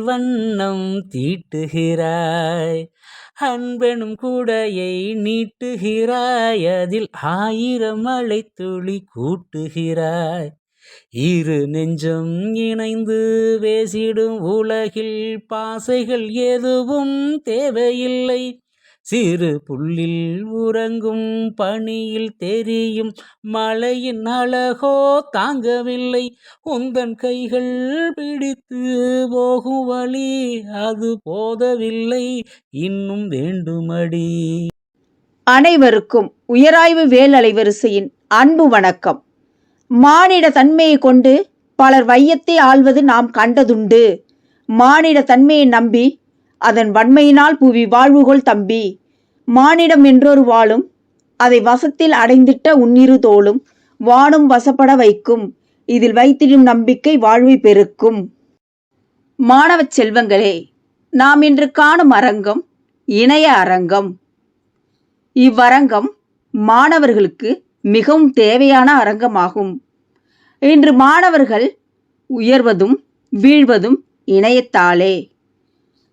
வண்ணம் தீட்டுகிறாய். அன்பெனும் கூடையை நீட்டுகிறாய். அதில் ஆயிரம் மழை துளி கூட்டுகிறாய். இரு நெஞ்சம் இணைந்து பேசிடும் உலகில் பாசைகள் எதுவும் தேவையில்லை. சிறு புல்லில் உறங்கும் பனியில் தெரியும் மழையின் அழகோ தாங்கவில்லை. உந்தன் கைகள் பிடித்து போகும் வழி அது போதவில்லை. இன்னும் வேண்டுமடி. அனைவருக்கும் உயராய்வு வேல் அலைவரிசையின் அன்பு வணக்கம். மானிட தன்மையை கொண்டு பலர் வையத்தை ஆள்வது நாம் கண்டதுண்டு. மானிட தன்மையை நம்பி அதன் வன்மையினால் புவி வாழ்வுகொள் தம்பி. மானிடம் என்றொரு வாழும் அதை வசத்தில் அடைந்திட்ட உன்னிரு தோளும் வானும் வசப்பட வைக்கும். இதில் வைத்திடும் நம்பிக்கை வாழ்வை பெருக்கும். மாணவச் செல்வங்களே நாம் இன்று காணும் அரங்கம் இணைய அரங்கம். இவ்வரங்கம் மாணவர்களுக்கு மிகவும் தேவையான அரங்கமாகும். இன்று மாணவர்கள் உயர்வதும் வீழ்வதும் இணையத்தாலே.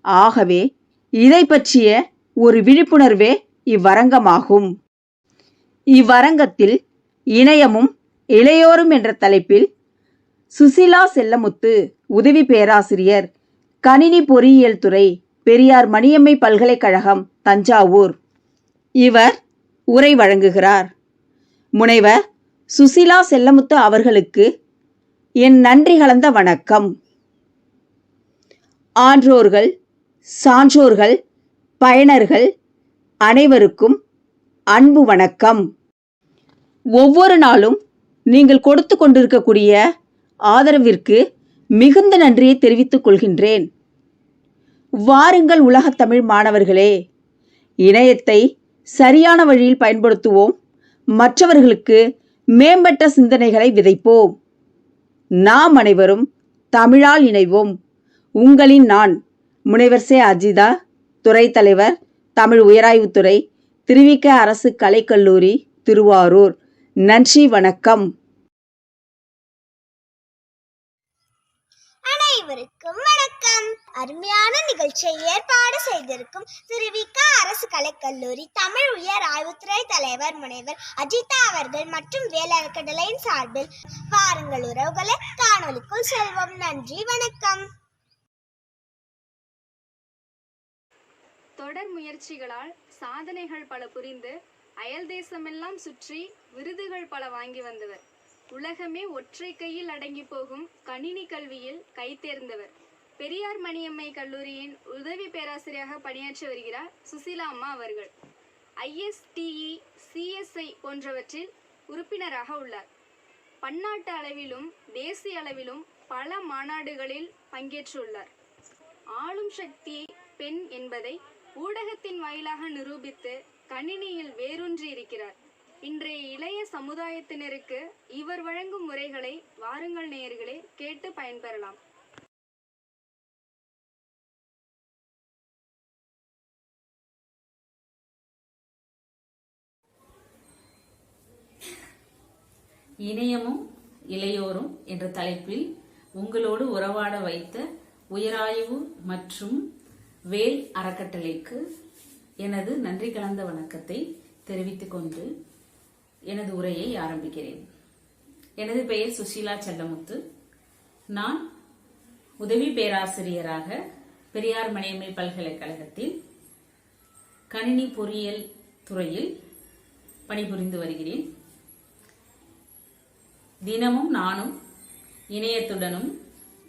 ஆகவே இதை பற்றிய ஒரு விழிப்புணர்வே இவ்வரங்கமாகும். இவ்வரங்கத்தில் இணையமும் இளையோரும் என்ற தலைப்பில் சுசிலா செல்லமுத்து உதவி பேராசிரியர் கணினி பொறியியல் துறை பெரியார் மணியம்மை பல்கலைக்கழகம் தஞ்சாவூர். இவர் உரை வழங்குகிறார். முனைவர் சுசிலா செல்லமுத்து அவர்களுக்கு என் நன்றி கலந்த வணக்கம். ஆன்றோர்கள் சான்றோர்கள் பயனர்கள் அனைவருக்கும் அன்பு வணக்கம். ஒவ்வொரு நாளும் நீங்கள் கொடுத்து கொண்டிருக்கக்கூடிய ஆதரவிற்கு மிகுந்த நன்றியை தெரிவித்துக் கொள்கின்றேன். வாருங்கள் உலகத் தமிழ் மாணவர்களே இணையத்தை சரியான வழியில் பயன்படுத்துவோம். மற்றவர்களுக்கு மேம்பட்ட சிந்தனைகளை விதைப்போம். நாம் அனைவரும் தமிழால் இணைவோம். உங்களின் நான் முனைவர் சே. அஜிதா துறை தலைவர் தமிழ் உயராய்வுத்துறை திருவிக அரசு கலைக்கல்லூரி திருவாரூர். நன்றி வணக்கம். அனைவருக்கும் வணக்கம். அருமையான நிகழ்ச்சியை ஏற்பாடு செய்திருக்கும் திருவிக அரசு கலைக்கல்லூரி தமிழ் உயர் ஆய்வுத்துறை தலைவர் முனைவர் அஜிதா அவர்கள் மற்றும் வேளாண்கடலையின் சார்பில் வாருங்கள் உறவுகளை காணொலிக்குள் செல்வோம். நன்றி வணக்கம். தொடர் முயற்சிகளால் சாதனைகள் பல புரிந்து அயல் தேசமெல்லாம் சுற்றி விருதுகள் பல வாங்கி வந்தவர். உலகமே ஒற்றை கையில் அடங்கி போகும் கணினி கல்வியில் கைத்தேர்ந்தவர் பெரியார் மணியம்மை கல்லூரியின் உதவி பேராசிரியராக பணியாற்றி வருகிறார் சுசிலா அம்மா அவர்கள். ஐஎஸ்டிஇ சிஎஸ்ஐ போன்றவற்றில் உறுப்பினராக உள்ளார். பன்னாட்டு அளவிலும் தேசிய அளவிலும் பல மாநாடுகளில் பங்கேற்றுள்ளார். ஆளும் சக்தி பெண் என்பதை ஊடகத்தின் வாயிலாக நிரூபித்து கணினியில் வேரூன்றி இருக்கிறார். இன்றைய இளைய சமுதாயத்தினருக்கு இவர் வழங்கும் முறைகளை வாருங்கள் நேயர்களே கேட்டு பயன்பெறலாம். இணையமும் இளையோரும் என்ற தலைப்பில் உங்களோடு உறவாட வைத்த உயராய்வு மற்றும் வேல் அறக்கட்டளைக்கு எனது நன்றி கலந்த வணக்கத்தை தெரிவித்துக் கொண்டு எனது உரையை ஆரம்பிக்கிறேன். எனது பெயர் சுஷீலா செல்லமுத்து. நான் உதவி பேராசிரியராக பெரியார் மணியம்மை பல்கலைக்கழகத்தில் கணினி பொறியியல் துறையில் பணிபுரிந்து வருகிறேன். தினமும் நானும் இணையத்துடனும்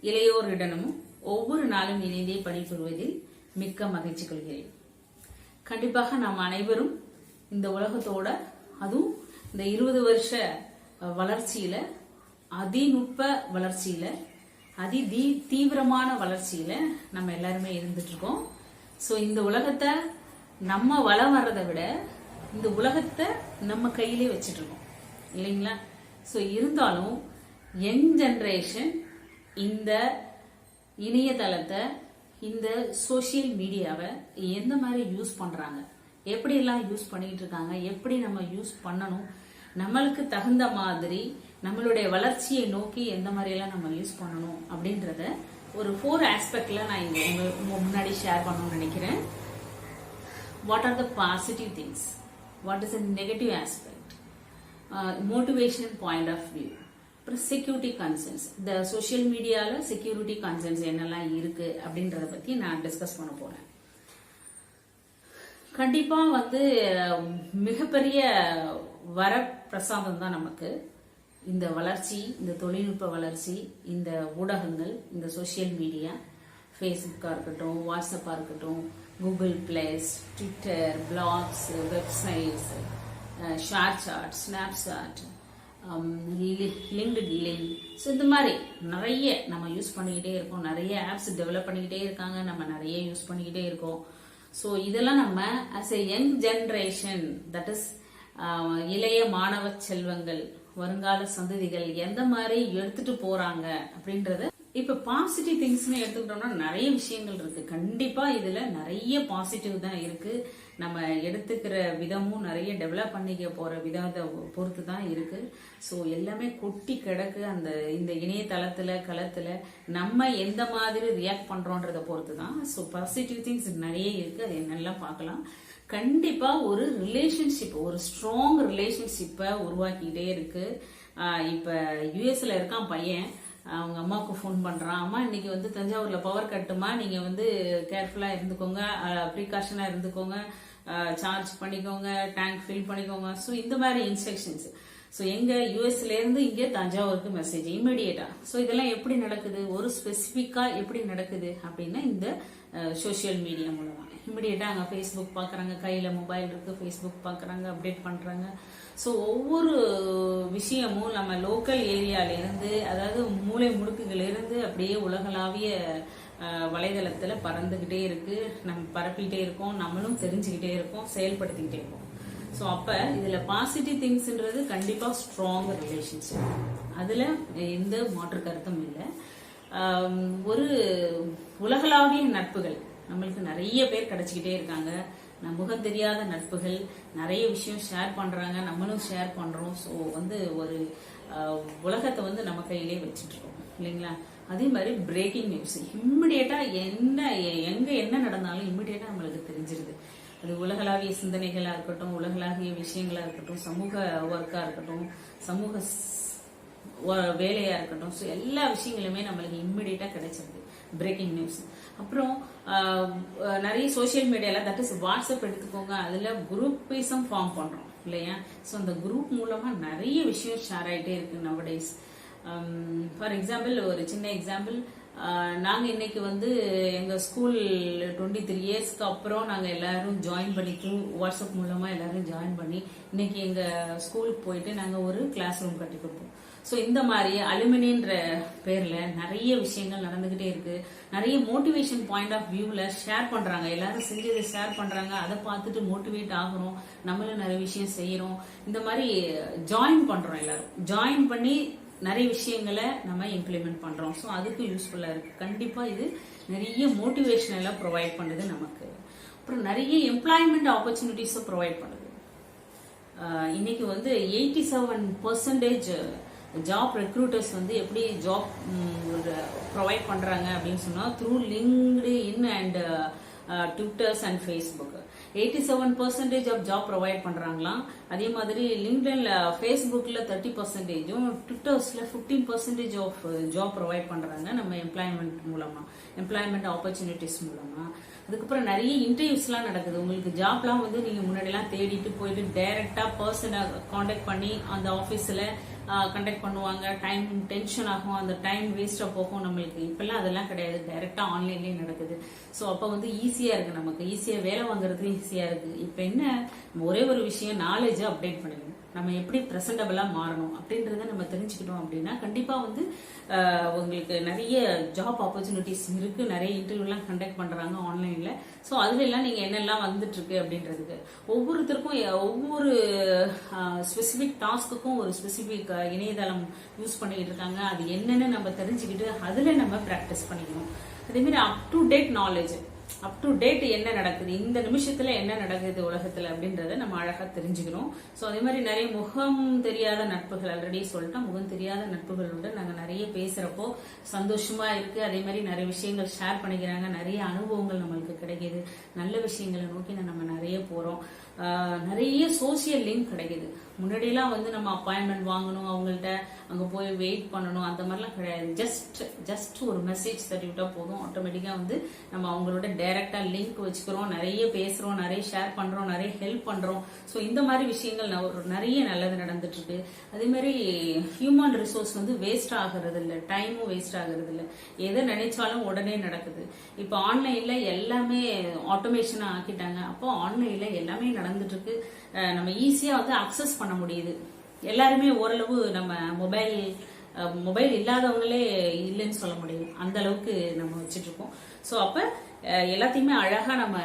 இளையோருடனும் ஒவ்வொரு நாளும் இணைந்தே பணிபுரிவதில் மிக்க மகிழ்ச்சி கொள்கிறேன். கண்டிப்பாக நாம் அனைவரும் இந்த உலகத்தோட அதுவும் இந்த இருபது வருஷ வளர்ச்சியில அதிநுட்ப வளர்ச்சியில அதி தீ தீவிரமான வளர்ச்சியில நம்ம எல்லாருமே இருந்துட்டு இருக்கோம் ஸோ இந்த உலகத்தை நம்ம வளம் வர்றதை விட இந்த உலகத்தை நம்ம கையிலே வச்சுட்டு இருக்கோம் இல்லைங்களா? ஸோ இருந்தாலும் யங் ஜென்ரேஷன் இந்த இணையதளத்தை இந்த சோஷியல் மீடியாவை எந்த மாதிரி யூஸ் பண்றாங்க? எப்படியெல்லாம் யூஸ் பண்ணிட்டு இருக்காங்க? எப்படி நம்ம யூஸ் பண்ணணும்? நம்மளுக்கு தகுந்த மாதிரி நம்மளுடைய வளர்ச்சியை நோக்கி எந்த மாதிரியெல்லாம் நம்ம யூஸ் பண்ணணும் அப்படின்றத ஒரு ஃபோர் ஆஸ்பெக்ட்ல நான் இங்க உங்க உங்க முன்னாடி ஷேர் பண்ணணும்னு நினைக்கிறேன். What are the positive things what is a negative aspect motivation point of view அப்புறம் செக்யூரிட்டி கன்சர்ன்ஸ் இந்த சோஷியல் மீடியாவில் செக்யூரிட்டி கன்சர்ன்ஸ் என்னெல்லாம் இருக்கு அப்படின்றத பற்றி நான் டிஸ்கஸ் பண்ண போறேன். கண்டிப்பா வந்து மிகப்பெரிய வர பிரசாதம் தான் நமக்கு. இந்த வளர்ச்சி இந்த தொழில்நுட்ப வளர்ச்சி இந்த ஊடகங்கள் இந்த சோஷியல் மீடியா ஃபேஸ்புக்காக இருக்கட்டும் வாட்ஸ்அப்பாக இருக்கட்டும் Google places Twitter blogs websites share chat Snapchat linked link so இந்த மாதிரி நிறைய நம்ம யூஸ் பண்ணிக்கிட்டே இருக்கோம். நிறைய ஆப்ஸ் டெவலப் பண்ணிக்கிட்டே இருக்காங்க. நம்ம நிறைய யூஸ் பண்ணிக்கிட்டே இருக்கோம். ஸோ இதெல்லாம் நம்ம as a young generation that is இளைய மாணவ செல்வங்கள் வருங்கால சந்ததிகள் எந்த மாதிரி எடுத்துட்டு போறாங்க அப்படின்றத இப்ப பாசிட்டிவ் திங்ஸ்னு எடுத்துக்கிட்டோம்னா நிறைய விஷயங்கள் இருக்கு. கண்டிப்பா இதுல நிறைய பாசிட்டிவ் தான் இருக்கு. நம்ம எடுத்துக்கிற விதமும் நிறைய டெவலப் பண்ணிக்க போகிற விதத்தை பொறுத்து தான் இருக்குது ஸோ எல்லாமே கொட்டி கிடக்கு அந்த இந்த இணையதளத்தில் களத்தில் நம்ம எந்த மாதிரி ரியாக்ட் பண்றோன்றத பொறுத்து தான் ஸோ பாசிட்டிவ் திங்ஸ் நிறைய இருக்குது அது என்னெல்லாம் பார்க்கலாம். கண்டிப்பாக ஒரு ரிலேஷன்ஷிப் ஒரு ஸ்ட்ராங் ரிலேஷன்ஷிப்பை உருவாக்கிட்டே இருக்குது இப்போ இப்ப இருக்கான் பையன். அவங்க அம்மாவுக்கு ஃபோன் பண்ணுறான் அம்மா இன்னைக்கு வந்து தஞ்சாவூரில் பவர் கட்டுமா நீங்கள் வந்து கேர்ஃபுல்லாக இருந்துக்கோங்க. ப்ரிகாஷனாக இருந்துக்கோங்க. சார்ஜ் பண்ணிக்கோங்க டேங்க் ஃபில் பண்ணிக்கோங்க. ஸோ இந்த மாதிரி இன்ஸ்ட்ரக்ஷன்ஸ் ஸோ எங்க யூஎஸ்ல இருந்து இங்கே தஞ்சாவூருக்கு மெசேஜ் இமிடியேட்டா ஸோ இதெல்லாம் எப்படி நடக்குது? ஒரு ஸ்பெசிஃபிக்கா எப்படி நடக்குது? அப்படின்னா இந்த சோஷியல் மீடியா மூலமா. இமிடியேட்டா அங்கே ஃபேஸ்புக் பார்க்குறாங்க கையில் மொபைல் இருக்குது ஃபேஸ்புக் பார்க்குறாங்க அப்டேட் பண்ணுறாங்க ஸோ ஒவ்வொரு விஷயமும் நம்ம லோக்கல் ஏரியால இருந்து அதாவது மூளை முடுக்குகளிலிருந்து அப்படியே உலகளாவிய வலைதளத்தில் பறந்துக்கிட்டே இருக்குது நம்ம பரப்பிக்கிட்டே இருக்கோம் நம்மளும் தெரிஞ்சுக்கிட்டே இருக்கோம் செயல்படுத்திக்கிட்டே இருக்கோம். ஸோ அப்போ இதில் பாசிட்டிவ் திங்ஸ்ன்றது கண்டிப்பாக ஸ்ட்ராங் ரிலேஷன்ஷிப் அதில் எந்த மாற்று கருத்தும் இல்லை. ஒரு உலகளாவிய நட்புகள். நம்மளுக்கு நிறைய பேர் கிடைச்சிக்கிட்டே இருக்காங்க. நம் முகம் தெரியாத நட்புகள் நிறைய விஷயம் ஷேர் பண்றாங்க. நம்மளும் ஷேர் பண்றோம். ஸோ வந்து ஒரு உலகத்தை வந்து நம்ம கையிலே வச்சுட்டு இருக்கோம் இல்லைங்களா? அதே மாதிரி பிரேக்கிங் நியூஸ் இம்மிடியட்டா என்ன எ- எங்க என்ன நடந்தாலும் இம்மிடியட்டா நம்மளுக்கு தெரிஞ்சிருது. அது உலகளாவிய சிந்தனைகளா இருக்கட்டும் உலகளாவிய விஷயங்களா இருக்கட்டும் சமூக ஒர்க்கா இருக்கட்டும் சமூக வேலையா இருக்கட்டும். ஸோ எல்லா விஷயங்களுமே நம்மளுக்கு இம்மிடியட்டா கிடைச்சிருது. பிரேக்கிங் நியூஸ் அப்புறம் நிறைய சோஷியல் மீடியால தட் இஸ் வாட்ஸ்அப் எடுத்துக்கோங்க. அதுல குரூப்பிசம் ஃபார்ம் பண்றோம் இல்லையா? ஸோ அந்த குரூப் மூலமா நிறைய விஷயம் ஷேர் ஆகிட்டே இருக்கு நவடேஸ் ஃபார் எக்ஸாம்பிள் ஒரு சின்ன எக்ஸாம்பிள் நாங்கள் இன்னைக்கு வந்து எங்கள் ஸ்கூல் டுவெண்ட்டி த்ரீ இயர்ஸ்க்கு அப்புறம் நாங்கள் எல்லாரும் ஜாயின் பண்ணி வாட்ஸ்அப் மூலமாக எல்லாரும் ஜாயின் பண்ணி இன்னைக்கு எங்கள் ஸ்கூலுக்கு போயிட்டு நாங்கள் ஒரு கிளாஸ் ரூம் கட்டி கொடுப்போம் ஸோ இந்த மாதிரி அலுமினின்ற பேரில் நிறைய விஷயங்கள் நடந்துக்கிட்டே இருக்கு. நிறைய மோட்டிவேஷன் பாயிண்ட் ஆஃப் வியூவில் ஷேர் பண்ணுறாங்க எல்லாரும் செஞ்சதை ஷேர் பண்ணுறாங்க அதை பார்த்துட்டு மோட்டிவேட் ஆகுறோம். நம்மளும் நிறைய விஷயம் செய்கிறோம் இந்த மாதிரி ஜாயின் பண்ணுறோம் எல்லாரும். ஜாயின் பண்ணி நிறைய விஷயங்களை நம்ம இம்ப்ளிமெண்ட் பண்ணுறோம் ஸோ அதுக்கு யூஸ்ஃபுல்லாக இருக்குது கண்டிப்பாக இது நிறைய மோட்டிவேஷன் எல்லாம் ப்ரொவைட் பண்ணுது நமக்கு. அப்புறம் நிறைய எம்ப்ளாய்மெண்ட் ஆப்பர்ச்சுனிட்டிஸும் ப்ரொவைட் பண்ணுது. இன்னைக்கு வந்து eighty seven percentage job recruiters வந்து எப்படி ஜாப் ப்ரொவைட் பண்ணுறாங்க அப்படின்னு சொன்னால் through LinkedIn and Twitters and Facebook eighty seven percentage of job provide பண்ணுறாங்களாம் அதே மாதிரி லிங்க்டனில் ஃபேஸ்புக்கில் தேர்ட்டி பர்சன்டேஜும் ட்விட்டர்ஸில் fifteen percentage of job provide பண்ணுறாங்க நம்ம எம்ப்ளாய்மெண்ட் மூலமாக எம்ப்ளாய்மெண்ட் ஆப்பர்ச்சுனிட்டிஸ் மூலமாக அதுக்கப்புறம் நிறைய இன்டர்வியூஸ்லாம் நடக்குது. உங்களுக்கு ஜாப்லாம் வந்து நீங்கள் முன்னாடிலாம் தேடிட்டு போயிட்டு டைரெக்டாக பர்சனை காண்டாக்ட் பண்ணி அந்த ஆஃபீஸில் கண்டக்ட் பண்ணுவாங்க. டைம் டென்ஷன் ஆகும். அந்த டைம் வேஸ்ட்டாக போகும் நம்மளுக்கு. இப்பெல்லாம் அதெல்லாம் கிடையாது. டைரெக்டாக ஆன்லைன்லேயே நடக்குது. ஸோ அப்போ வந்து ஈஸியாக இருக்கு நமக்கு. ஈஸியாக வேலை வாங்குறதுக்கு ஈஸியாக இருக்கு. இப்போ என்ன? ஒரே ஒரு விஷயம் நாலேஜை அப்டேட் பண்ணிக்கணும் நம்ம எப்படி ப்ரெசன்டபிளாக மாறணும் அப்படின்றத நம்ம தெரிஞ்சுக்கிட்டோம் அப்படின்னா கண்டிப்பாக வந்து உங்களுக்கு நிறைய ஜாப் ஆப்பர்ச்சுனிட்டிஸ் இருக்கு. நிறைய இன்டர்வியூலாம் கண்டக்ட் பண்றாங்க ஆன்லைன்ல ஸோ அதுல எல்லாம் நீங்க என்னெல்லாம் வந்துட்டு இருக்கு அப்படின்றதுக்கு. ஒவ்வொருத்தருக்கும் ஒவ்வொரு ஸ்பெசிபிக் டாஸ்க்குக்கும் ஒரு ஸ்பெசிபிக் இணையதளம் யூஸ் பண்ணிக்கிட்டு இருக்காங்க. அது என்னன்னு நம்ம தெரிஞ்சுக்கிட்டு அதுல நம்ம ப்ராக்டிஸ் பண்ணிக்கணும். அதே மாதிரி up to date knowledge up to date என்ன நடக்குது இந்த நிமிஷத்துல என்ன நடக்குது உலகத்துல அப்படின்றத நம்ம அழகா தெரிஞ்சுக்கிறோம் ஸோ அதே மாதிரி நிறைய முகம் தெரியாத நட்புகள் ஆல்ரெடி சொல்லிட்டோம். முகம் தெரியாத நட்புகளோட நாங்க நிறைய பேசுறப்போ சந்தோஷமா இருக்கு. அதே மாதிரி நிறைய விஷயங்கள் ஷேர் பண்ணிக்கிறாங்க. நிறைய அனுபவங்கள் நம்மளுக்கு கிடைக்கிது. நல்ல விஷயங்களை நோக்கி நம்ம நிறைய போறோம். நிறைய சோசியல் லிங்க் கிடைக்குது. முன்னாடியெல்லாம் வந்து நம்ம அப்பாயின்மெண்ட் வாங்கணும் அவங்கள்ட்ட அங்கே போய் வெயிட் பண்ணணும் அந்த மாதிரிலாம் கிடையாது. ஜஸ்ட் ஜஸ்ட் ஒரு மெசேஜ் தட்டிவிட்டா போதும். ஆட்டோமேட்டிக்காக வந்து நம்ம அவங்களோட டைரக்டாக லிங்க் வச்சுக்கிறோம். நிறைய பேசுகிறோம் நிறைய ஷேர் பண்ணுறோம் நிறைய ஹெல்ப் பண்ணுறோம் ஸோ இந்த மாதிரி விஷயங்கள் ந- ஒரு நிறைய நல்லது நடந்துட்டு இருக்கு அதே மாதிரி ஹியூமன் ரிசோர்ஸ் வந்து வேஸ்ட் ஆகிறது இல்லை டைமும் வேஸ்ட் ஆகிறது இல்லை எதை நினைச்சாலும் உடனே நடக்குது. இப்போ ஆன்லைனில் எல்லாமே ஆட்டோமேஷனாக ஆக்கிட்டாங்க. அப்போ ஆன்லைனில் எல்லாமே நடந்துட்டு இருக்கு நம்ம ஈஸியா வந்து அக்சஸ் பண்ண முடியுது. எல்லாருமே ஓரளவு நம்ம மொபைல் மொபைல் இல்லாதவங்களே இல்லைன்னு சொல்ல முடியும் அந்த அளவுக்கு நம்ம வச்சுட்டு இருக்கோம் ஸோ அப்ப எல்லாத்தையுமே அழகா நம்ம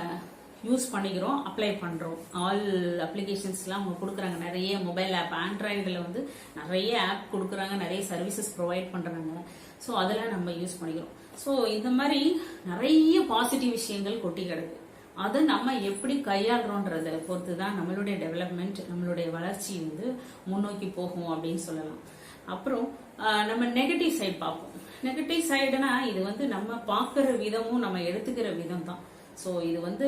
யூஸ் பண்ணிக்கிறோம் அப்ளை பண்ணுறோம் ஆல் அப்ளிகேஷன்ஸ்லாம் அவங்க கொடுக்குறாங்க. நிறைய மொபைல் ஆப் ஆண்ட்ராய்டில் வந்து நிறைய ஆப் கொடுக்குறாங்க. நிறைய சர்வீசஸ் ப்ரொவைட் பண்ணுறாங்க ஸோ அதெல்லாம் நம்ம யூஸ் பண்ணிக்கிறோம். ஸோ இந்த மாதிரி நிறைய பாசிட்டிவ் விஷயங்கள் கொட்டி கிடக்கு. அதை நம்ம எப்படி கையாளுறோன்றத பொறுத்து தான் நம்மளுடைய டெவலப்மெண்ட் நம்மளுடைய வளர்ச்சி வந்து முன்னோக்கி போகும் அப்படின்னு சொல்லலாம். அப்புறம் நம்ம நெகட்டிவ் சைடு பார்ப்போம். நெகட்டிவ் சைடுனா இது வந்து நம்ம பார்க்குற விதமும் நம்ம எடுத்துக்கிற விதம் தான் ஸோ இது வந்து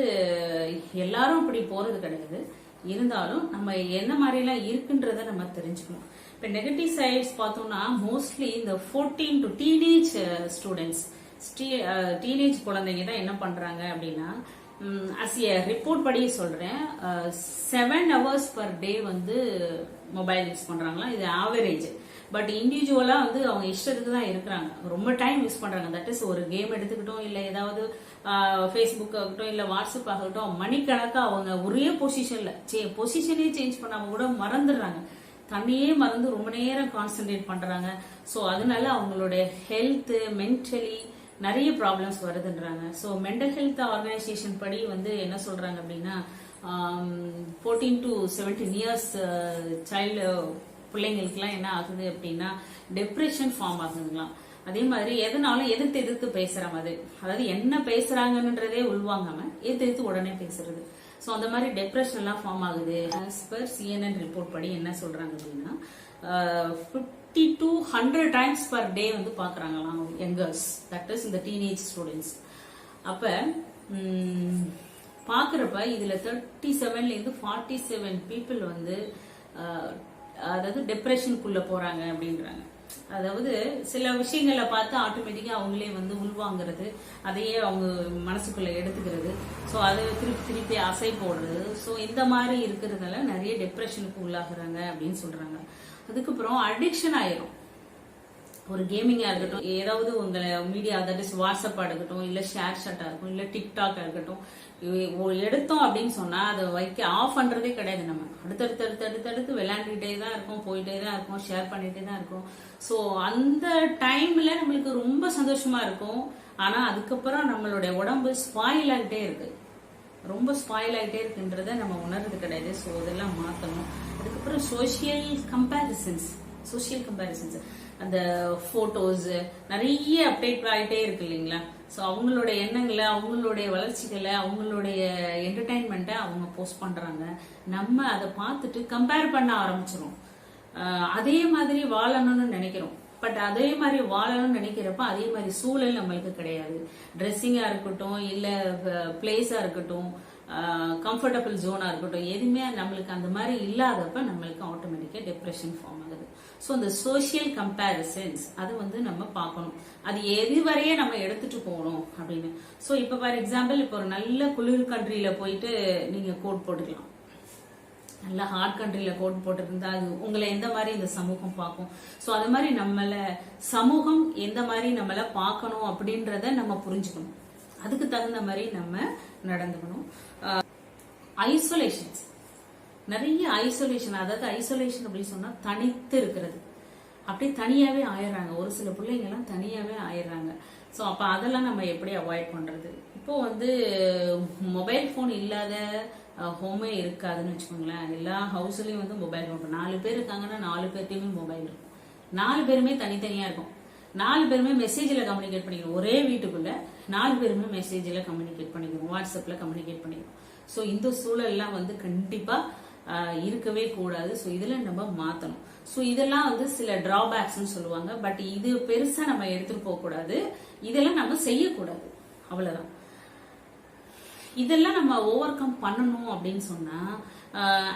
எல்லாரும் அப்படி போறது கிடையாது. இருந்தாலும் நம்ம என்ன மாதிரிலாம் இருக்குன்றத நம்ம தெரிஞ்சுக்கணும். இப்போ நெகட்டிவ் சைட்ஸ் பார்த்தோம்னா மோஸ்ட்லி இந்த fourteen to teenage students teenage குழந்தைங்க தான் என்ன பண்ணுறாங்க அப்படின்னா அஸ் ஏ ரிப்போர்ட் படி சொல்றேன். செவன் ஹவர்ஸ் பர் டே வந்து மொபைல் யூஸ் பண்றாங்களா? இது ஆவரேஜ் பட் இண்டிவிஜுவலா வந்து அவங்க இஷ்டத்துக்கு தான் இருக்கிறாங்க. ரொம்ப டைம் யூஸ் பண்றாங்க. தட் இஸ் ஒரு கேம் எடுத்துக்கிட்டோம் இல்ல ஏதாவது ஃபேஸ்புக் ஆகட்டும் இல்ல வாட்ஸ்அப் ஆகட்டும் மணிக்கணக்காக அவங்க ஒரே பொசிஷன்ல பொசிஷனே சேஞ்ச் பண்ணாம கூட மறந்துடுறாங்க. தன்னையே மறந்து ரொம்ப நேரம் கான்சென்ட்ரேட் பண்றாங்க. ஸோ அதனால அவங்களுடைய ஹெல்த் மென்டலி நிறைய ப்ராப்ளம்ஸ் வருதுன்றாங்க. ஸோ மென்டல் ஹெல்த் ஆர்கனைசேஷன் படி வந்து என்ன சொல்றாங்க அப்படின்னா fourteen to seventeen years child பிள்ளைங்களுக்குலாம் என்ன ஆகுது அப்படின்னா டெப்ரெஷன் ஃபார்ம் ஆகுதுங்களாம். அதே மாதிரி எதனாலும் எதிர்த்து எதிர்த்து பேசுற மாதிரி. அதாவது என்ன பேசுறாங்கன்றதே உள்வாங்காம எதிர்த்து எதிர்த்து உடனே பேசுறது. ஸோ அந்த மாதிரி டெப்ரெஷன் எல்லாம் ஃபார்ம் ஆகுது. ஆஸ் பர் சிஎன்என் ரிப்போர்ட் படி என்ன சொல்றாங்க அப்படின்னா fifty to hundred times per day வந்து பாக்குறாங்களாம் யங்கர்ஸ் தட் இஸ் இந்த டீனேஜ் ஸ்டூடெண்ட்ஸ் அப்ப பார்க்குறப்ப பாக்குறப்ப இதுல தேர்ட்டி செவன்ல இருந்து ஃபார்ட்டி செவன் பீப்புள் வந்து அதாவது டெப்ரெஷனுக்குள்ள போறாங்க அப்படின்றாங்க. அதாவது சில விஷயங்களை பார்த்து ஆட்டோமேட்டிக்கா அவங்களே வந்து உள்வாங்கிறது அதையே அவங்க மனசுக்குள்ள எடுத்துக்கிறது. ஸோ அதை திருப்பி திருப்பி அசை போடுறது. ஸோ இந்த மாதிரி இருக்கிறதுனால நிறைய டெப்ரெஷனுக்கு உள்ளாகிறாங்க அப்படின்னு சொல்றாங்க. அதுக்கப்புறம் அடிக்ஷன் ஆயிரும். ஒரு கேமிங்கா இருக்கட்டும் ஏதாவது உங்களை மீடியா தட் இஸ் வாட்ஸ்அப்பா இருக்கட்டும் இல்ல ஷேர் ஷாட்டா இருக்கும் இல்ல டிக்டாக்காக இருக்கட்டும் எடுத்தோம் அப்படின்னு சொன்னா அதை வைக்க ஆஃப் பண்றதே கிடையாது நம்ம. அடுத்தடுத்து அடுத்து அடுத்தடுத்து விளையாண்டுட்டே தான் இருக்கும் போயிட்டே தான் இருக்கும் ஷேர் பண்ணிட்டே தான் இருக்கும். ஸோ அந்த டைம்ல நம்மளுக்கு ரொம்ப சந்தோஷமா இருக்கும். ஆனா அதுக்கப்புறம் நம்மளுடைய உடம்பு ஸ்பாயில் ஆகிட்டே இருக்கு. ரொம்ப ஸ்பாயில் ஆகிட்டே இருக்குன்றத நம்ம உணர்றது கிடையாது. ஸோ இதெல்லாம் மாற்றணும் அதுக்கப்புறம் சோஷியல் கம்பேரிசன்ஸ் சோஷியல் கம்பேரிசன்ஸ் அந்த ஃபோட்டோஸ் நிறைய அப்டேட் ஆகிட்டே இருக்கு இல்லைங்களா? ஸோ அவங்களோட எண்ணங்களை அவங்களுடைய வளர்ச்சிகளை அவங்களுடைய என்டர்டைன்மெண்ட்டை அவங்க போஸ்ட் பண்ணுறாங்க நம்ம அதை பார்த்துட்டு கம்பேர் பண்ண ஆரம்பிச்சிடும் அதே மாதிரி வாழணும்னு நினைக்கிறோம். பட் அதே மாதிரி வாழணும்னு நினைக்கிறப்ப அதே மாதிரி சூழல் நம்மளுக்கு கிடையாது. ட்ரெஸ்ஸிங்கா இருக்கட்டும் இல்ல பிளேஸா இருக்கட்டும் கம்ஃபர்டபுள் ஜோனா இருக்கட்டும் எதுவுமே நம்மளுக்கு அந்த மாதிரி இல்லாதப்ப நம்மளுக்கு ஆட்டோமேட்டிக்கா டிப்ரெஷன் ஃபார்ம் ஆகுது. ஸோ இந்த சோஷியல் கம்பேரிசன்ஸ் அது வந்து நம்ம பார்க்கணும். அது எது வரையே நம்ம எடுத்துட்டு போகணும் அப்படின்னு. ஸோ இப்போ ஃபார் எக்ஸாம்பிள் இப்போ ஒரு நல்ல குளிர் கண்ட்ரியில போயிட்டு நீங்க கோட் போட்டுக்கலாம். நல்ல ஹார்ட் கண்ட்ரில கோட் போட்டிருந்தா அது உங்களை எந்த மாதிரி இந்த சமூகம் பார்க்கும்? ஸோ அது மாதிரி நம்மள சமூகம் எந்த மாதிரி நம்மள பார்க்கணும் அப்படின்றத நம்ம புரிஞ்சுக்கணும். அதுக்கு தகுந்த மாதிரி நம்ம நடந்துக்கணும். ஐசோலேஷன்ஸ் நிறைய ஐசோலேஷன் அதாவது ஐசோலேஷன் அப்படின்னு சொன்னா தனித்து இருக்கிறது. அப்படியே தனியாவே ஆயிடுறாங்க. ஒரு சில பிள்ளைங்க எல்லாம் தனியாவே ஆயிடுறாங்க. ஸோ அப்போ அதெல்லாம் நம்ம எப்படி அவாய்ட் பண்றது? இப்போ வந்து மொபைல் ஃபோன் இல்லாத ஹோமே இருக்காதுன்னு வச்சுக்கோங்களேன். எல்லா ஹவுஸ்லயும் வந்து மொபைல் ஃபோன் நாலு பேர் இருக்காங்கன்னா நாலு பேர்ட்டையுமே மொபைல் இருக்கும். நாலு பேருமே தனித்தனியா இருக்கும். நாலு பேருமே மெசேஜில் கம்யூனிகேட் பண்ணிக்கிறோம். ஒரே வீட்டுக்குள்ள நாலு பேருமே மெசேஜில் கம்யூனிகேட் பண்ணிக்கிறோம். வாட்ஸ்அப்பில் கம்யூனிகேட் பண்ணிக்கிறோம். ஸோ இந்த சூழல்லாம் வந்து கண்டிப்பாக இருக்கவே கூடாது. ஸோ இதில் நம்ம மாற்றணும் ஸோ இதெல்லாம் வந்து சில டிராபேக்ஸ்னு சொல்லுவாங்க. பட் இது பெருசாக நம்ம எடுத்துகிட்டு போகக்கூடாது. இதெல்லாம் நம்ம செய்யக்கூடாது. அவ்வளோதான் இதெல்லாம் நம்ம ஓவர் கம் பண்ணணும் அப்படின்னு சொன்னா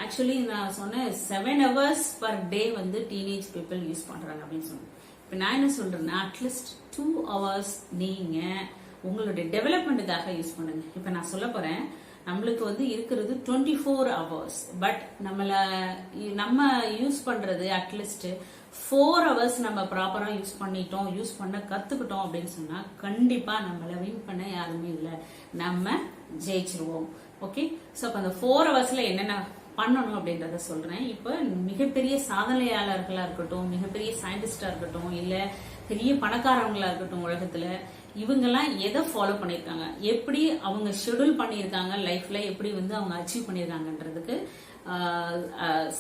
ஆக்சுவலி நான் சொன்னேன் செவன் ஹவர்ஸ் பர் டே வந்து டீனேஜ் பீப்புள் யூஸ் பண்றாங்க அப்படின்னு சொன்னேன். இப்போ நான் என்ன சொல்றேன்னா அட்லீஸ்ட் டூ ஹவர்ஸ் நீங்க உங்களுடைய டெவலப்மெண்ட்டுக்காக யூஸ் பண்ணுங்க. இப்போ நான் சொல்ல போறேன் நம்மளுக்கு வந்து இருக்கிறது டுவெண்ட்டி ஃபோர் ஹவர்ஸ் பட் நம்மள நம்ம யூஸ் பண்றது அட்லீஸ்ட் ஃபோர் ஹவர்ஸ் நம்ம ப்ராப்பரா யூஸ் பண்ணிட்டோம் யூஸ் பண்ண கத்துக்கிட்டோம் அப்படின்னு சொன்னா கண்டிப்பா நம்மள வின் பண்ண யாருமே இல்லை. நம்ம ஜெயிச்சிருவோம். ஓகே ஸோ அப்போ அந்த ஃபோர் ஹவர்ஸ்ல என்னென்ன பண்ணணும் அப்படின்றத சொல்றேன். இப்போ மிகப்பெரிய சாதனையாளர்களா இருக்கட்டும் மிகப்பெரிய சயின்டிஸ்டா இருக்கட்டும் இல்ல பெரிய பணக்காரவங்களா இருக்கட்டும் உலகத்துல இவங்கெல்லாம் எதை ஃபாலோ பண்ணியிருக்காங்க? எப்படி அவங்க ஷெடியூல் பண்ணியிருக்காங்க? லைஃப்ல எப்படி வந்து அவங்க அச்சீவ் பண்ணியிருக்காங்கன்றதுக்கு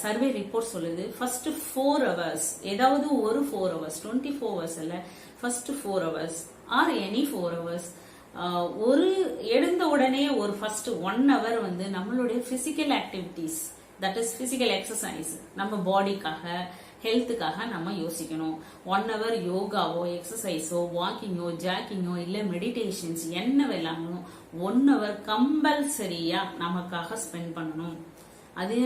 சர்வே ரிப்போர்ட் சொல்லுது. ஃபர்ஸ்ட் ஃபோர் ஹவர்ஸ் ஏதாவது ஒரு four hours twenty four hours இல்ல first four hours or any four hours ஒரு எழுந்த உடனே ஒரு ஃபர்ஸ்ட் ஒன் ஹவர் வந்து நம்மளுடைய physical activities that is physical exercise நம்ம பாடிக்காக ஹெல்த்துக்காக நம்ம யோசிக்கணும். ஒன் ஹவர் யோகாவோ எக்ஸசைஸோ வாக்கிங்கோ ஜாக்கிங்கோ இல்லை மெடிடேஷன்ஸ் என்ன வேணாலும் ஒன் ஹவர் கம்பல்சரியா நமக்காக ஸ்பெண்ட் பண்ணணும். அதே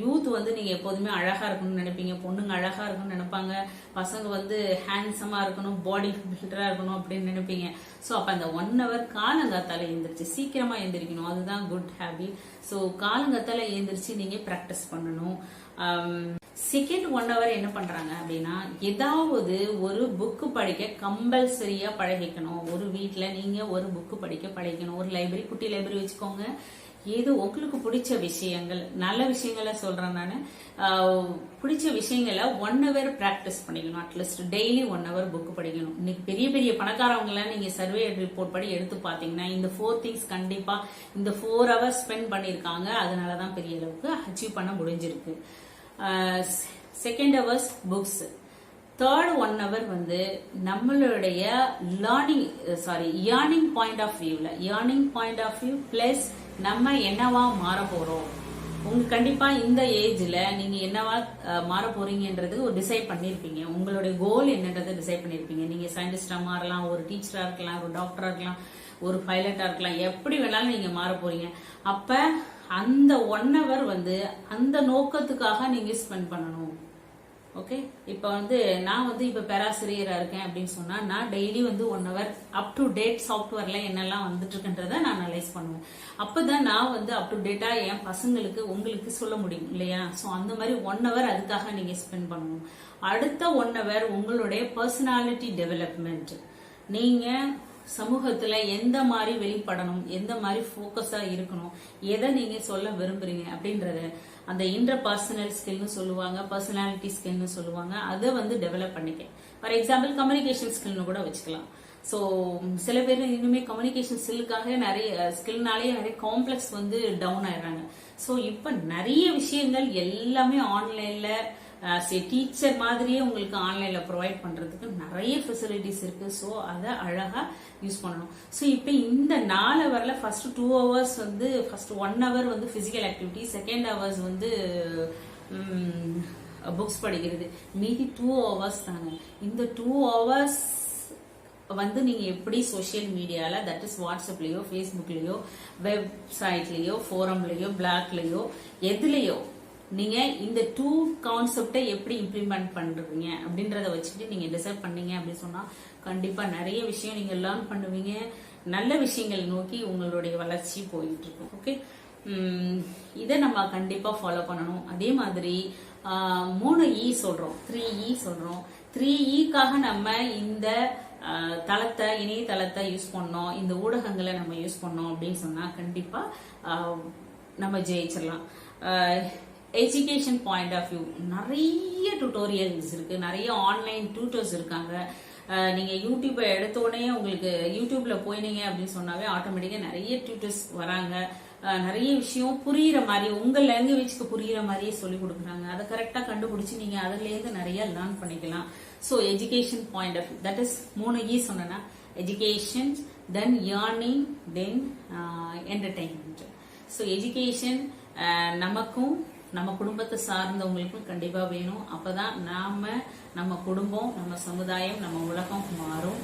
யூத் வந்து நீங்க எப்போதுமே அழகா இருக்கணும்னு நினைப்பீங்க. பொண்ணுங்க அழகா இருக்கணும்னு நினைப்பாங்க. பசங்க வந்து ஹேண்ட்ஸமா இருக்கணும் பாடி பில்டரா இருக்கணும் அப்படின்னு நினைப்பீங்க. ஸோ அப்ப அந்த ஒன் ஹவர் காலங்காத்தால எழுந்திரிச்சு சீக்கிரமா எழுந்திரிக்கணும் அதுதான் குட் ஹேபிட் ஸோ காலங்காத்தால எழுந்திரிச்சு நீங்க ப்ராக்டிஸ் பண்ணணும். செகண்ட் ஒன் ஹவர் என்ன பண்றாங்க அப்படின்னா ஏதாவது ஒரு புக்கு படிக்க கம்பல்சரியா பழகிக்கணும். ஒரு வீட்டில் நீங்க ஒரு புக்கு படிக்க பழகிக்கணும். ஒரு லைப்ரரி குட்டி லைப்ரரி வச்சுக்கோங்க. ஏதோ உங்களுக்கு பிடிச்ச விஷயங்கள்? நல்ல விஷயங்களை சொல்றேன் நான். பிடிச்ச விஷயங்களை ஒன் ஹவர் ப்ராக்டிஸ் பண்ணிக்கணும். At least daily one hour book படிக்கணும். இன்னைக்கு பெரிய பெரிய பணக்காரவங்களை நீங்க சர்வே ரிப்போர்ட் படி எடுத்து பார்த்தீங்கன்னா இந்த ஃபோர் திங்ஸ் கண்டிப்பா இந்த ஃபோர் ஹவர்ஸ் ஸ்பெண்ட் பண்ணிருக்காங்க அதனாலதான் பெரிய அளவுக்கு அச்சீவ் பண்ண முடிஞ்சிருக்கு. Second hours books third one hour வந்து நம்மளுடைய learning sorry earning point of வியூவில் earning point of view plus நம்ம என்னவா மாற போறோம்? உங்க கண்டிப்பா இந்த ஏஜ்ல நீங்க என்னவா மாற போறீங்கன்றது ஒரு டிசைட் பண்ணிருப்பீங்க. உங்களுடைய கோல் என்னன்றதை டிசைட் பண்ணிருப்பீங்க. நீங்க சயின்டிஸ்டா மாறலாம் ஒரு டீச்சரா இருக்கலாம் ஒரு டாக்டரா இருக்கலாம் ஒரு பைலட்டா இருக்கலாம். எப்படி வேணாலும் நீங்க மாற போறீங்க. அப்ப அந்த ஒன் ஹவர் வந்து அந்த நோக்கத்துக்காக நீங்க ஸ்பெண்ட் பண்ணணும். ஓகே இப்போ வந்து நான் வந்து இப்போ பேராசிரியராக இருக்கேன் அப்படின்னு சொன்னால் நான் டெய்லி வந்து one hour up to date சாஃப்ட்வேரில் என்னெல்லாம் வந்துட்டுருக்குன்றத நான் அனலைஸ் பண்ணுவேன். அப்போ தான் நான் வந்து அப் டு டேட்டாக என் பசங்களுக்கு உங்களுக்கு சொல்ல முடியும் இல்லையா? ஸோ அந்த மாதிரி ஒன் ஹவர் அதுக்காக நீங்கள் ஸ்பெண்ட் பண்ணணும். அடுத்த ஒன் ஹவர் உங்களுடைய பர்சனாலிட்டி டெவலப்மெண்ட் நீங்கள் சமூகத்துல எந்த மாதிரி வெளிப்படணும் எந்த மாதிரி ஃபோக்கஸா இருக்கணும் எதை நீங்க சொல்ல விரும்புறீங்க அப்படின்றத அந்த இன்டர் பர்சனல் ஸ்கில்னு சொல்லுவாங்க பர்சனாலிட்டி ஸ்கில்னு சொல்லுவாங்க அதை வந்து டெவலப் பண்ணிக்க ஃபார் எக்ஸாம்பிள் கம்யூனிகேஷன் ஸ்கில்னு கூட வச்சுக்கலாம். ஸோ சில பேர் இன்னுமே கம்யூனிகேஷன் ஸ்கில்லுக்காக நிறைய ஸ்கில்னாலேயே நிறைய காம்ப்ளெக்ஸ் வந்து டவுன் ஆயிடுறாங்க. ஸோ இப்போ நிறைய விஷயங்கள் எல்லாமே ஆன்லைன்ல டீச்சர் மாதிரியே உங்களுக்கு ஆன்லைன்ல ப்ரொவைட் பண்றதுக்கு நிறைய ஃபெசிலிட்டிஸ் இருக்கு. ஸோ அதை அழகா யூஸ் பண்ணணும். ஸோ இப்போ இந்த நாலு ஹவர்ல ஃபர்ஸ்ட் டூ ஹவர்ஸ் வந்து ஃபர்ஸ்ட் ஒன் ஹவர் வந்து பிசிக்கல் ஆக்டிவிட்டி செகண்ட் ஹவர்ஸ் வந்து புக்ஸ் படிக்கிறது. மீதி டூ ஹவர்ஸ் தாங்க இந்த டூ ஹவர்ஸ் வந்து நீங்க எப்படி சோஷியல் மீடியால தட் இஸ் வாட்ஸ்அப்லயோ ஃபேஸ்புக்லயோ வெப்சைட்லயோ ஃபோரம்லயோ பிளாக்லயோ எதுலயோ நீங்க இந்த டூ கான்செப்டை எப்படி இம்ப்ளிமெண்ட் பண்றீங்க அப்படின்றத வச்சுட்டு நீங்க டிசைட் பண்ணீங்க அப்படின்னு சொன்னா கண்டிப்பா நிறைய விஷயம் நீங்க லேர்ன் பண்ணுவீங்க. நல்ல விஷயங்கள் நோக்கி உங்களுடைய வளர்ச்சி போயிட்டு இருக்கும். ஓகே இதை நம்ம கண்டிப்பா ஃபாலோ பண்ணணும். அதே மாதிரி மூணு இ சொல்றோம். த்ரீ இ e சொல்றோம். த்ரீ இக்காக e நம்ம இந்த தளத்தை இணையதளத்தை யூஸ் பண்ணோம். இந்த ஊடகங்களை நம்ம யூஸ் பண்ணோம் அப்படின்னு சொன்னா கண்டிப்பா நம்ம ஜெயிச்சிடலாம். எஜுகேஷன் பாயிண்ட் ஆஃப் வியூ நிறைய டுட்டோரியல்ஸ் இருக்கு. நிறைய ஆன்லைன் டியூட்டர்ஸ் இருக்காங்க. நீங்கள் நீங்க யூடியூப்பை எடுத்த உடனே உங்களுக்கு யூடியூப்ல போயினீங்க அப்படின்னு சொன்னாவே ஆட்டோமேட்டிக்கா நிறைய டியூட்டர்ஸ் வராங்க. நிறைய விஷயம் புரியுற மாதிரி உங்க லாங்குவேஜ்க்கு புரியுற மாதிரியே சொல்லி கொடுக்குறாங்க. அதை கரெக்டா கண்டுபிடிச்சு நீங்க அதுலேருந்து நிறைய லேர்ன் பண்ணிக்கலாம். So education point of that is மூணு ஈ சொன்னேன்னா education then earning then entertainment so education நமக்கும் நம்ம குடும்பத்தை சார்ந்தவங்களுக்கும் கண்டிப்பா வேணும். அப்பதான் நாம நம்ம குடும்பம் நம்ம சமுதாயம் நம்ம உலகம் மாறும்.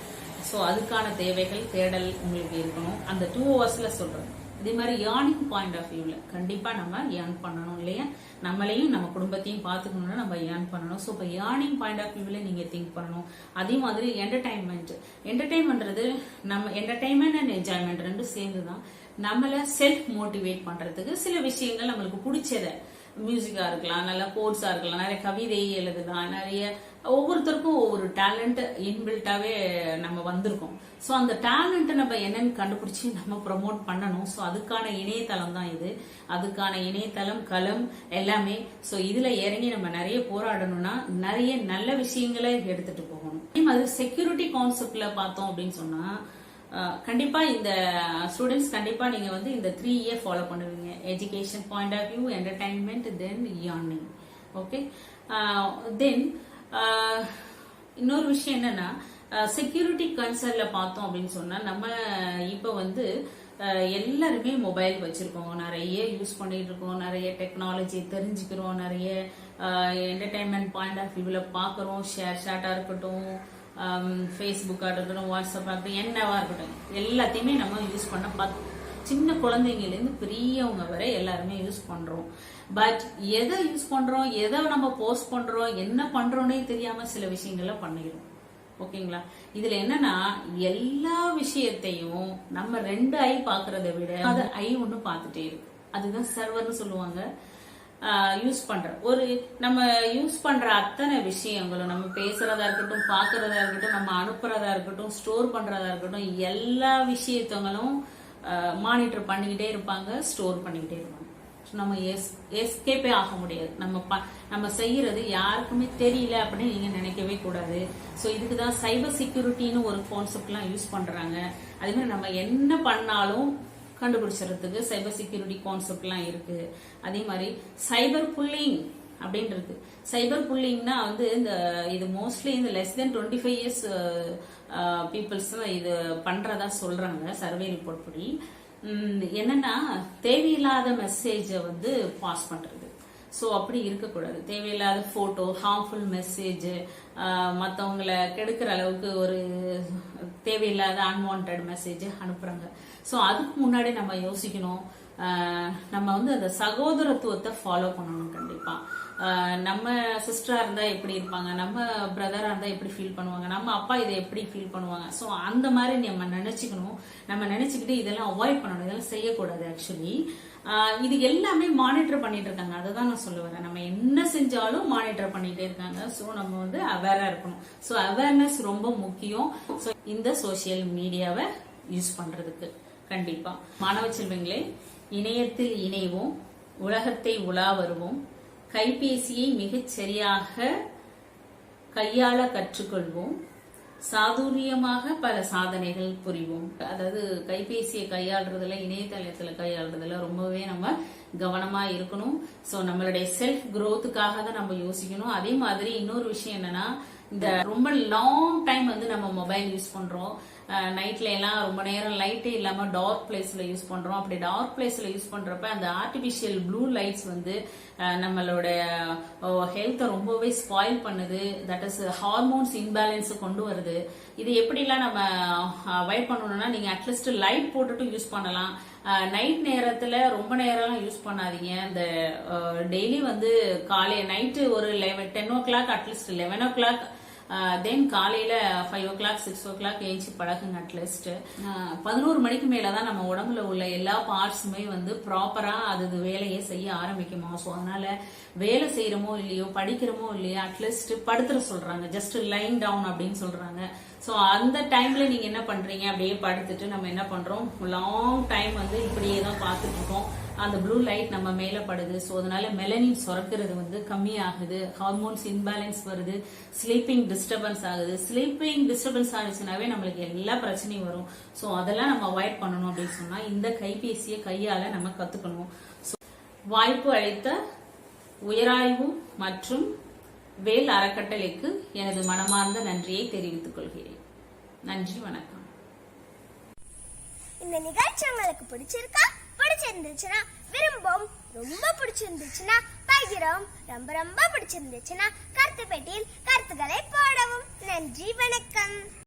ஸோ அதுக்கான தேவைகள் தேடல் உங்களுக்கு இருக்கணும். அந்த டூ ஹவர்ஸ்ல சொல்றேன். இதே மாதிரி ஏர்னிங் பாயிண்ட் ஆஃப் வியூல கண்டிப்பா நம்ம ஏர்ன் பண்ணணும் இல்லையா? நம்மளையும் நம்ம குடும்பத்தையும் பார்த்துக்கணும்னா நம்ம ஏர்ன் பண்ணணும். ஸோ இப்போ ஏர்னிங் பாயிண்ட் ஆஃப் வியூவில் நீங்க திங்க் பண்ணணும். அதே மாதிரி என்டர்டைன்மெண்ட் என்டர்டைன்மெண்ட்றது நம்ம என்டர்டைன்மெண்ட் அண்ட் என்ஜாய்மெண்ட் ரெண்டும் சேர்ந்து தான் நம்மளை செல்ஃப் மோட்டிவேட் பண்றதுக்கு சில விஷயங்கள் நம்மளுக்கு பிடிச்சத மியூசிக்காக இருக்கலாம் நல்ல கோட்ஸாக இருக்கலாம் நிறைய கவிதை எழுதலாம் நிறைய ஒவ்வொருத்தருக்கும் ஒவ்வொரு டேலண்ட் இன்பில்ட்டாவே நம்ம வந்திருக்கோம். ஸோ அந்த டேலண்ட்டை நம்ம என்னன்னு கண்டுபிடிச்சி நம்ம ப்ரமோட் பண்ணணும். ஸோ அதுக்கான இணையதளம் தான் இது. அதுக்கான இணையதளம் களம் எல்லாமே. ஸோ இதுல இறங்கி நம்ம நிறைய போராடணும்னா நிறைய நல்ல விஷயங்களை எடுத்துட்டு போகணும். அதே மாதிரி செக்யூரிட்டி கான்செப்ட்ல பார்த்தோம் அப்படின்னு சொன்னா கண்டிப்பாக கண்டிப்பா இந்த ஸ்டூடெண்ட்ஸ் கண்டிப்பா நீங்க வந்து இந்த த்ரீ இயர் ஃபாலோ பண்ணுவீங்க. Education point of view entertainment then யானிங் okay then இன்னொரு விஷயம் என்னன்னா செக்யூரிட்டி கன்சர்ன்ல பார்த்தோம் அப்படின்னு சொன்னா நம்ம இப்போ வந்து எல்லாருமே மொபைல் வச்சிருக்கோம். நிறைய யூஸ் பண்ணிட்டு இருக்கோம். நிறைய டெக்னாலஜி தெரிஞ்சுக்கிறோம். நிறைய என்டர்டைன்மெண்ட் பாயிண்ட் ஆஃப் வியூல பார்க்குறோம். ஷேர் ஷாட்டா இருக்கட்டும். ஃபேஸ்புக்காக இருக்கட்டும் வாட்ஸ்அப்பாக இருக்கட்டும் என்னவா இருக்கட்டும் எல்லாத்தையுமே நம்ம யூஸ் பண்ண பார்த்து சின்ன குழந்தைங்கலேருந்து பெரியவங்க வரை எல்லாருமே யூஸ் பண்றோம். பட் எதை யூஸ் பண்றோம் எதை நம்ம போஸ்ட் பண்றோம் என்ன பண்றோம்னே தெரியாம சில விஷயங்களை பண்ணிடும் ஓகேங்களா இதுல என்னன்னா எல்லா விஷயத்தையும் நம்ம ரெண்டு ஐ பாக்குறதை விட அது ஐ ஒன்று பார்த்துட்டே இருக்கு. அதுதான் சர்வர்னு சொல்லுவாங்க. யூஸ் பண்ற ஒரு நம்ம யூஸ் பண்ற அத்தனை விஷயங்களும் நம்ம பேசுறதா இருக்கட்டும் பாக்குறதா இருக்கட்டும் நம்ம அனுப்புறதா இருக்கட்டும் ஸ்டோர் பண்றதா இருக்கட்டும் எல்லா விஷயத்தங்களும் மானிட்டர் பண்ணிக்கிட்டே இருப்பாங்க ஸ்டோர் பண்ணிக்கிட்டே இருப்பாங்க. நம்ம எஸ் எஸ்கேப்பே ஆக முடியாது. நம்ம ப- நம்ம செய்யறது யாருக்குமே தெரியல அப்படின்னு நீங்க நினைக்கவே கூடாது. ஸோ இதுக்கு தான் சைபர் செக்யூரிட்டின்னு ஒரு கான்செப்ட்லாம் யூஸ் பண்றாங்க. அதே மாதிரி நம்ம என்ன பண்ணாலும் கண்டுபிடிச்சிடறதுக்கு சைபர் செக்யூரிட்டி கான்செப்ட்லாம் இருக்கு. அதே மாதிரி சைபர் புல்லிங் அப்படின்றது. சைபர் புல்லிங்னா வந்து இந்த இது மோஸ்ட்லி இந்த less then twenty five years peoples இது பண்றதா சொல்றாங்க சர்வே ரிப்போர்ட் படி. என்னன்னா தேவையில்லாத மெசேஜை வந்து பாஸ் பண்றது. ஸோ அப்படி இருக்கக்கூடாது. தேவையில்லாத ஃபோட்டோ ஹார்ம்ஃபுல் மெசேஜ் மற்றவங்களை கெடுக்கிற அளவுக்கு ஒரு தேவையில்லாத அன்வான்ட் மெசேஜ் அனுப்புறாங்க. ஸோ அதுக்கு முன்னாடி நம்ம யோசிக்கணும். நம்ம வந்து அந்த சகோதரத்துவத்தை ஃபாலோ பண்ணணும் கண்டிப்பாக நம்ம சிஸ்டரா இருந்தா எப்படி இருப்பாங்க? நம்ம பிரதரா இருந்தா எப்படி ஃபீல் பண்ணுவாங்க? நம்ம அப்பா இதை எப்படி ஃபீல் பண்ணுவாங்க? ஸோ அந்த மாதிரி நம்ம நினைச்சுக்கணும். நம்ம நினைச்சுக்கிட்டு இதெல்லாம் அவாய்ட் பண்ணணும். இதெல்லாம் செய்யக்கூடாது ஆக்சுவலி இது எல்லாமே மானிட்டர் பண்ணிட்டு இருக்காங்க. அதை தான் நான் சொல்ல வரேன். நம்ம என்ன செஞ்சாலும் மானிட்டர் பண்ணிட்டே இருக்காங்க. ஸோ நம்ம வந்து அவேரா இருக்கணும். ஸோ அவேர்னஸ் ரொம்ப முக்கியம். ஸோ இந்த சோஷியல் மீடியாவை யூஸ் பண்றதுக்கு. கண்டிப்பா. மாணவ செல்வங்களே இணையத்தில் இணைவோம் உலகத்தை உலா வருவோம். கைபேசியை மிகச் சரியாக கையாள கற்றுக்கொள்வோம். சாதுரியமாக பல சாதனைகள் புரிவோம். அதாவது கைபேசியை கையாளுறதுல இணையதளத்தில் கையாளுறதுல ரொம்பவே நம்ம கவனமாக இருக்கணும். ஸோ நம்மளுடைய செல்ஃப் க்ரோத்துக்காக தான் நம்ம யோசிக்கணும். அதே மாதிரி இன்னொரு விஷயம் என்னன்னா இந்த ரொம்ப லாங் டைம் வந்து நம்ம மொபைல் யூஸ் பண்றோம். நைட்ல எல்லாம் ரொம்ப நேரம் லைட்டே இல்லாம டார்க் பிளேஸ்ல யூஸ் பண்றோம். அப்படி டார்க் பிளேஸ்ல யூஸ் பண்றப்ப அந்த ஆர்டிபிஷியல் ப்ளூ லைட்ஸ் வந்து நம்மளோட ஹெல்த்தை ரொம்பவே ஸ்பாயில் பண்ணுது. தட் இஸ் ஹார்மோன்ஸ் இன்பேலன்ஸ் கொண்டு வருது. இது எப்படிலாம் நம்ம அவாய்ட் பண்ணணும்னா நீங்க அட்லீஸ்ட் லைட் போட்டுட்டு யூஸ் பண்ணலாம். நைட் நேரத்துல ரொம்ப நேரம் யூஸ் பண்ணாதீங்க. இந்த டெய்லி வந்து காலை நைட்டு ஒரு eleven ten o'clock at least eleven o'clock then காலையில five o'clock six o'clock ஏஞ்சி பழகுங்க அட்லீஸ்ட் பதினோரு மணிக்கு மேலதான் நம்ம உடம்புல உள்ள எல்லா பார்ட்ஸுமே வந்து ப்ராப்பரா அது வேலையை செய்ய ஆரம்பிக்குமா? ஸோ அதனால வேலை செய்யறமோ இல்லையோ படிக்கிறோமோ இல்லையோ அட்லீஸ்ட் படுத்துற சொல்றாங்க. ஜஸ்ட் லைன் டவுன் அப்படின்னு சொல்றாங்க. ஸோ அந்த டைம்ல நீங்க என்ன பண்றீங்க? அப்படியே படுத்துட்டு நம்ம என்ன பண்றோம்? லாங் டைம் வந்து இப்படியே தான் பார்த்துட்டு இருக்கோம். அந்த ப்ளூ லைட் நம்ம மேலே படுது. ஸோ அதனால மெலனின் சுரக்கிறது வந்து கம்மியாகுது. ஹார்மோன்ஸ் இன்பேலன்ஸ் வருது. ஸ்லீப்பிங் டிஸ்டர்பன்ஸ் ஆகுது. ஸ்லீப்பிங் டிஸ்டர்பன்ஸ் ஆகுச்சுனாவே நம்மளுக்கு எல்லா பிரச்சனையும் வரும். ஸோ அதெல்லாம் நம்ம அவாய்ட் பண்ணணும் அப்படின்னு சொன்னால் இந்த கைபேசியை கையால் நம்ம கற்றுக்கணும் ஸோ வாய்ப்பு அளித்த உயராய்வு மற்றும் வேல் அறக்கட்டளைக்கு எனது மனமார்ந்த நன்றியை தெரிவித்துக் கொள்கிறேன். நன்றி வணக்கம். இந்த நிகழ்ச்சி உங்களுக்கு பிடிச்சிருக்கா? பிடிச்சிருந்துச்சுன்னா விரும்பும் ரொம்ப பிடிச்சிருந்துச்சுன்னா பகிரும் ரொம்ப ரொம்ப பிடிச்சிருந்துச்சுன்னா கருத்து பெட்டியில் கருத்துக்களை போடவும். நன்றி வணக்கம்.